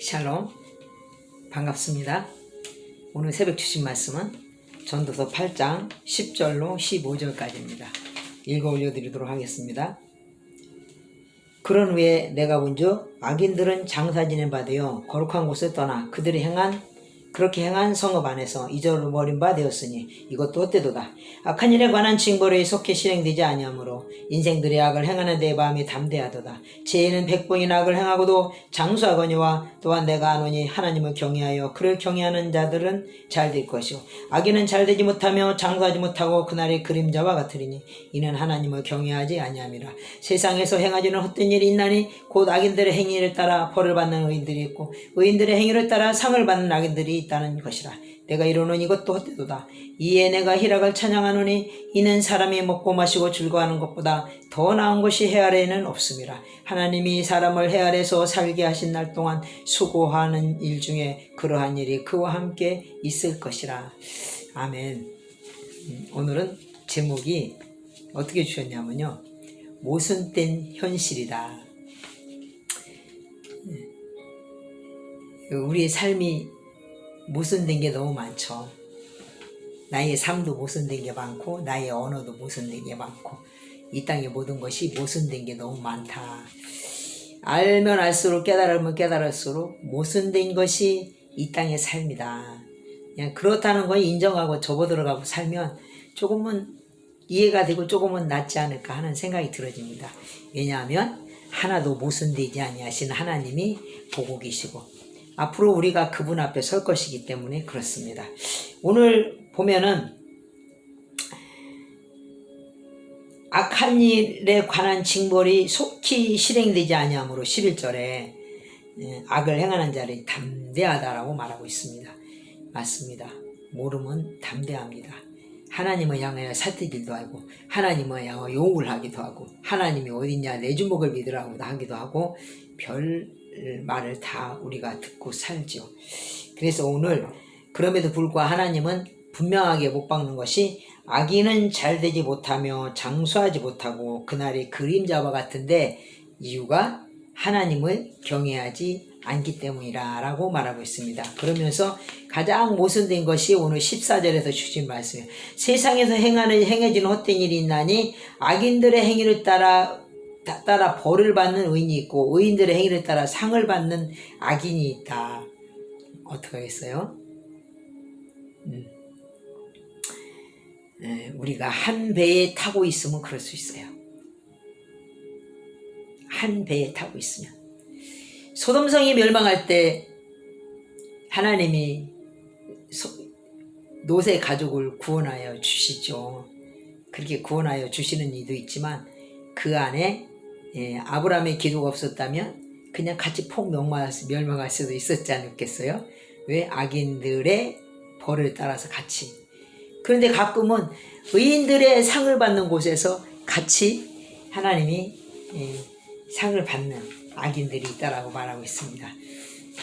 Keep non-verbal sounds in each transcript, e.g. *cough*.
샬롬 반갑습니다. 오늘 새벽 주신 말씀은 전도서 8장 10절로 15절까지입니다. 읽어 올려드리도록 하겠습니다. 그런 후에 내가 본즉 악인들은 장사 지낸 바 되어 거룩한 곳을 떠나 그들이 행한 그렇게 행한 성읍 안에서 잊어버린 바 되었으니 이것도 헛되도다. 악한 일에 관한 징벌에 속해 실행되지 아니하므로 인생들의 악을 행하는 내 마음이 담대하도다. 죄인은 백번이나 악을 행하고도 장수하거니와 또한 내가 아노니 하나님을 경외하여 그를 경외하는 자들은 잘 될 것이요 악인은 잘 되지 못하며 장수하지 못하고 그날의 그림자와 같으리니 이는 하나님을 경외하지 아니함이라. 세상에서 행하지는 헛된 일이 있나니 곧 악인들의 행위를 따라 벌을 받는 의인들이 있고 의인들의 행위를 따라 상을 받는 악인들이 있다는 것이라. 내가 이르는 이것도 헛되도다. 이에 내가 희락을 찬양하노니 이는 사람이 먹고 마시고 즐거워하는 것보다 더 나은 것이 해 아래에는 없음이라. 하나님이 사람을 해 아래서 살게 하신 날 동안 수고하는 일 중에 그러한 일이 그와 함께 있을 것이라. 아멘. 음, 오늘은 제목이 어떻게 주셨냐면요. 모순된 현실이다. 음, 우리의 삶이 모순된 게 너무 많죠. 나의 삶도 모순된 게 많고 나의 언어도 모순된 게 많고 이 땅의 모든 것이 모순된 게 너무 많다. 알면 알수록 깨달으면 깨달을수록 모순된 것이 이 땅의 삶이다. 그냥 그렇다는 걸 인정하고 접어들어가고 살면 조금은 이해가 되고 조금은 낫지 않을까 하는 생각이 들어집니다. 왜냐하면 하나도 모순되지 아니하신 하나님이 보고 계시고 앞으로 우리가 그분 앞에 설 것이기 때문에 그렇습니다. 오늘 보면은 악한 일에 관한 징벌이 속히 실행되지 아니하므로 11절에 예, 악을 행하는 자를 담대하다라고 말하고 있습니다. 맞습니다. 모르면 담대합니다. 하나님을 향하여 살뜨기도 하고 하나님을 향하여 욕을 하기도 하고 하나님이 어딨냐 내 주먹을 믿으라고 하기도 하고 별 말을 다 우리가 듣고 살죠. 그래서 오늘 그럼에도 불구하고 하나님은 분명하게 못 박는 것이 악인은 잘 되지 못하며 장수하지 못하고 그날의 그림자와 같은데 이유가 하나님을 경외하지 않기 때문이라 라고 말하고 있습니다. 그러면서 가장 모순된 것이 오늘 14절에서 주신 말씀이에요. 세상에서 행하는 행해지는 헛된 일이 있나니 악인들의 행위를 따라 다- 따라 벌을 받는 의인이 있고 의인들의 행위를 따라 상을 받는 악인이 있다. 어떻게 하겠어요? 음. 에, 우리가 한 배에 타고 있으면 그럴 수 있어요. 한 배에 타고 있으면 소돔성이 멸망할 때 하나님이 소- 노새 가족을 구원하여 주시죠. 그렇게 구원하여 주시는 이도 있지만 그 안에 예, 아브라함의 기도가 없었다면 그냥 같이 폭 멸망할, 수- 멸망할 수도 있었지 않겠어요? 왜 악인들의 벌을 따라서 같이 그런데 가끔은 의인들의 상을 받는 곳에서 같이 하나님이 예, 상을 받는 악인들이 있다라고 말하고 있습니다.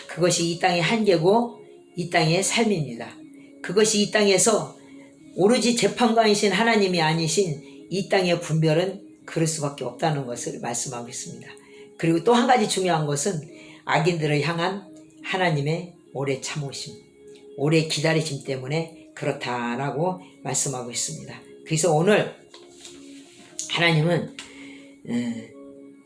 그것이 이 땅의 한계고 이 땅의 삶입니다. 그것이 이 땅에서 오로지 재판관이신 하나님이 아니신 이 땅의 분별은 그럴 수밖에 없다는 것을 말씀하고 있습니다. 그리고 또 한 가지 중요한 것은 악인들을 향한 하나님의 오래 참으심, 오래 기다리심 때문에 그렇다라고 말씀하고 있습니다. 그래서 오늘 하나님은 음,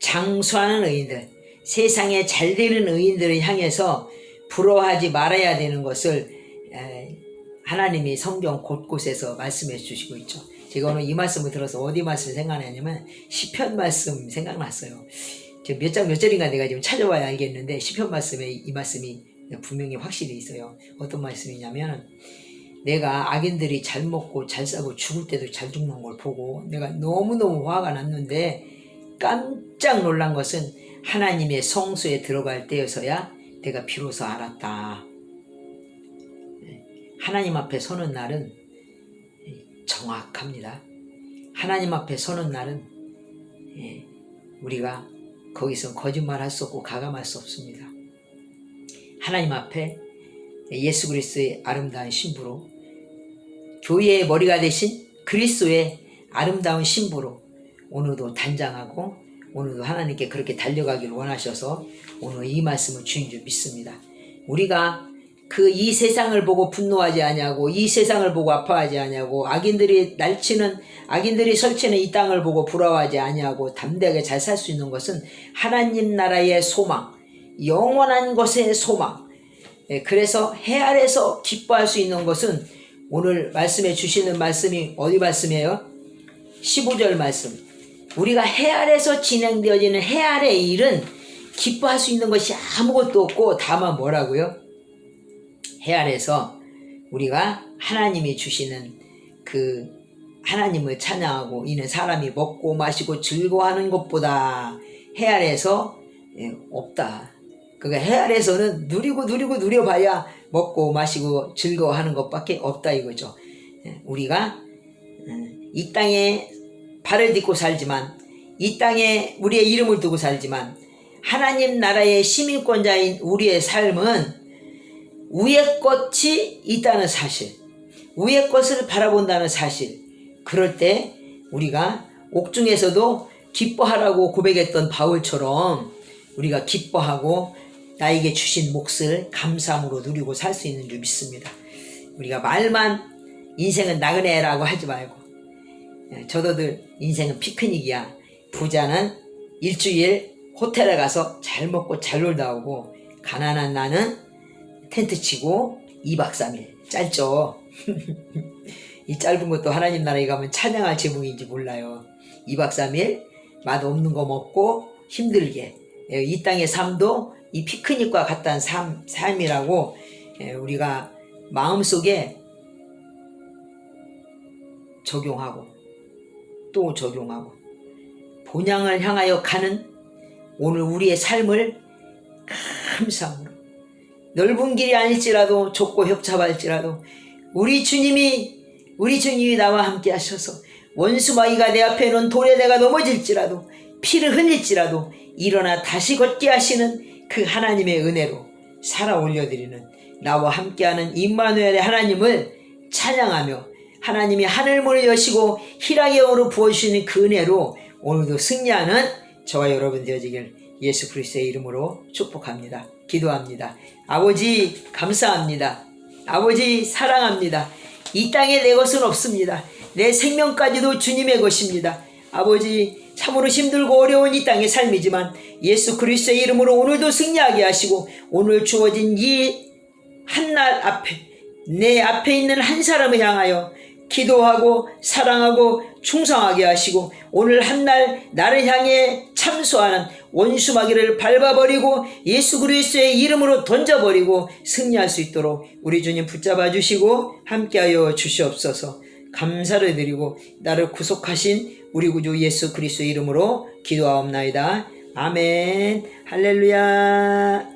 장수하는 의인들, 세상에 잘 되는 의인들을 향해서 부러워하지 말아야 되는 것을 에, 하나님이 성경 곳곳에서 말씀해 주시고 있죠. 제가 오늘 이 말씀을 들어서 어디 말씀 생각나냐면 시편 말씀 생각났어요. 몇 장 몇 절인가 내가 지금 찾아봐야 알겠는데 시편 말씀에 이 말씀이 분명히 확실히 있어요. 어떤 말씀이냐면 내가 악인들이 잘 먹고 잘 싸고 죽을 때도 잘 죽는 걸 보고 내가 너무너무 화가 났는데 깜짝 놀란 것은 하나님의 성소에 들어갈 때여서야 내가 비로소 알았다. 하나님 앞에 서는 날은 정확합니다. 하나님 앞에 서는 날은 예, 우리가 거기서 거짓말 할 수 없고 가감할 수 없습니다. 하나님 앞에 예수 그리스도의 아름다운 신부로 교회의 머리가 되신 그리스도의 아름다운 신부로 오늘도 단장하고 오늘도 하나님께 그렇게 달려가기를 원하셔서 오늘 이 말씀을 주인 줄 믿습니다. 우리가 그 이 세상을 보고 분노하지 아니하고 이 세상을 보고 아파하지 아니하고 악인들이 날치는 악인들이 설치는 이 땅을 보고 부러워하지 아니하고 담대하게 잘 살 수 있는 것은 하나님 나라의 소망, 영원한 것의 소망. 예, 그래서 해 아래서 기뻐할 수 있는 것은 오늘 말씀해 주시는 말씀이 어디 말씀이에요? 15절 말씀. 우리가 해 아래서 진행되어지는 해 아래의 일은 기뻐할 수 있는 것이 아무것도 없고 다만 뭐라고요? 해 아래서 우리가 하나님이 주시는 그 하나님을 찬양하고 이는 사람이 먹고 마시고 즐거워하는 것보다 해 아래서 예, 없다. 그러니까 해 아래서는 누리고 누리고 누려봐야 먹고 마시고 즐거워하는 것밖에 없다 이거죠. 예, 우리가 음, 이 땅에 발을 딛고 살지만 이 땅에 우리의 이름을 두고 살지만 하나님 나라의 시민권자인 우리의 삶은 위의 것이 있다는 사실, 위의 것을 바라본다는 사실. 그럴 때 우리가 옥중에서도 기뻐하라고 고백했던 바울처럼 우리가 기뻐하고 나에게 주신 몫을 감사함으로 누리고 살 수 있는 줄 믿습니다. 우리가 말만 인생은 나그네라고 하지 말고 예, 저도들 인생은 피크닉이야. 부자는 일주일 호텔에 가서 잘 먹고 잘 놀다 오고 가난한 나는 텐트 치고 2박 3일 짧죠. *laughs* 이 짧은 것도 하나님 나라에 가면 찬양할 제목인지 몰라요. 2박 3일 맛 없는 거 먹고 힘들게 예, 이 땅의 삶도 이 피크닉과 같다는 삶, 삶이라고 예, 우리가 마음속에 적용하고 또 적용하고 본향을 향하여 가는 오늘 우리의 삶을 감사함으로 넓은 길이 아닐지라도 좁고 협잡할지라도 우리 주님이 우리 주님이 나와 함께 하셔서 원수마귀가 내 앞에 놓은 돌에 내가 넘어질지라도 피를 흘릴지라도 일어나 다시 걷게 하시는 그 하나님의 은혜로 살아 올려드리는 나와 함께하는 임마누엘의 하나님을 찬양하며 하나님이 하늘문을 여시고 희락의 영으로 부어주시는 그 은혜로 오늘도 승리하는 저와 여러분 되어지길 예수 그리스도의 이름으로 축복합니다. 기도합니다. 아버지 감사합니다. 아버지 사랑합니다. 이 땅에 내 것은 없습니다. 내 생명까지도 주님의 것입니다. 아버지 참으로 힘들고 어려운 이 땅의 삶이지만 예수 그리스도의 이름으로 오늘도 승리하게 하시고 오늘 주어진 이 한 날 앞에 내 앞에 있는 한 사람을 향하여 기도하고 사랑하고 충성하게 하시고 오늘 한날 나를 향해 참소하는 원수마귀를 밟아버리고 예수 그리스도의 이름으로 던져버리고 승리할 수 있도록 우리 주님 붙잡아 주시고 함께하여 주시옵소서. 감사를 드리고 나를 구속하신 우리 구주 예수 그리스도의 이름으로 기도하옵나이다. 아멘. 할렐루야